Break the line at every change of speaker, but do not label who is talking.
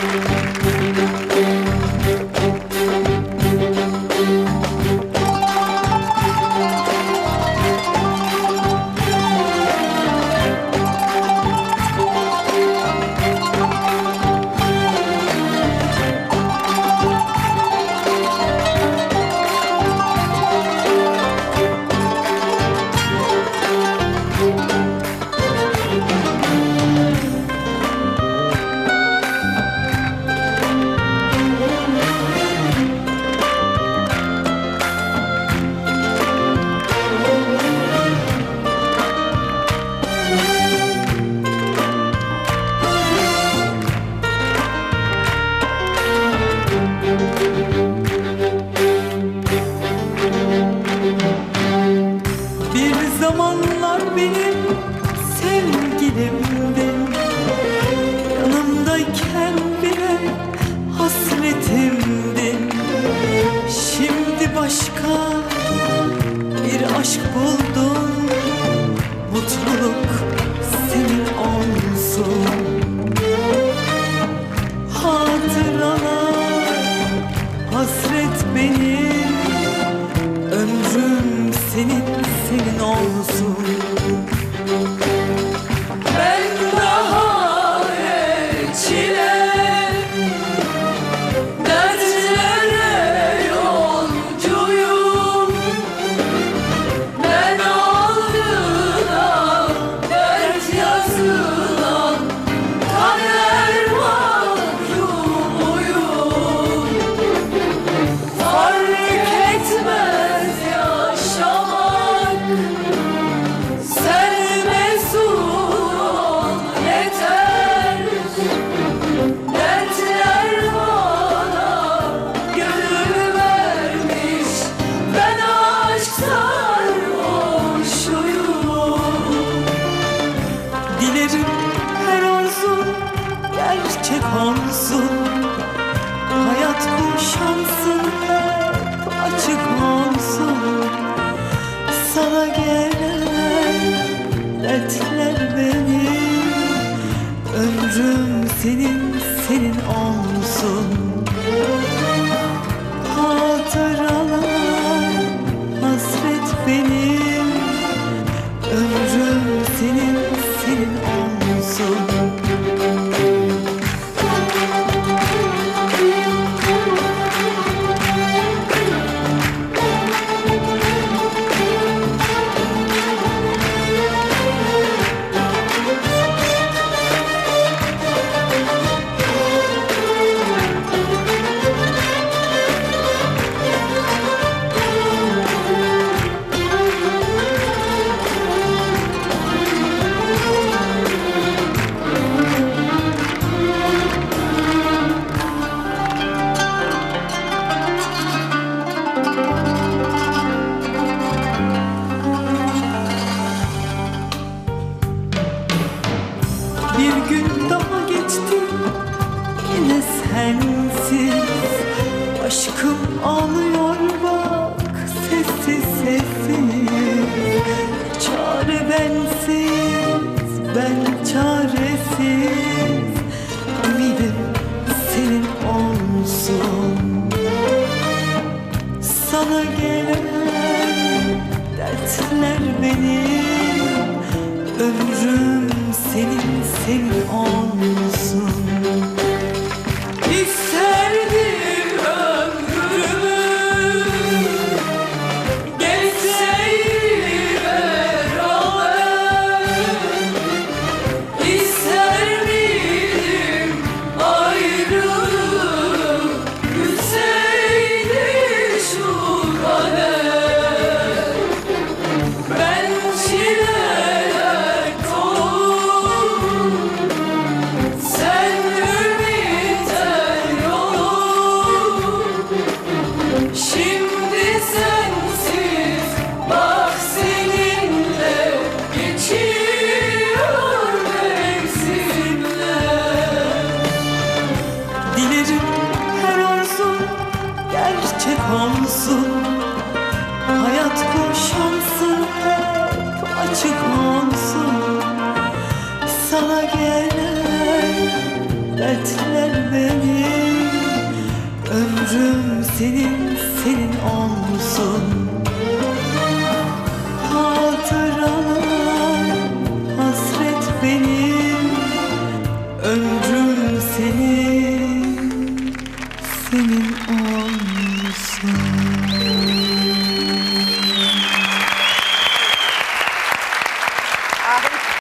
Bir hasretimdin Şimdi başka bir aşk buldum. Mutluluk senin olsun. Hatıralar hasret benim Ömrüm senin, senin olsun Dilerim her arzun gerçek olsun. Hayat bu şansın Aşkım ağlıyor bak sessiz sessiz. Çare bensiz ben çaresiz. Ümidim senin olsun. Sana gelen dertler benim Ömrüm senin, senin olsun olsun Hayat bu hep açık olsun Sana gelen dertler benim Ömrüm senin, senin olsun. Hatıralar, hasret benim Ömrüm senin, senin olsun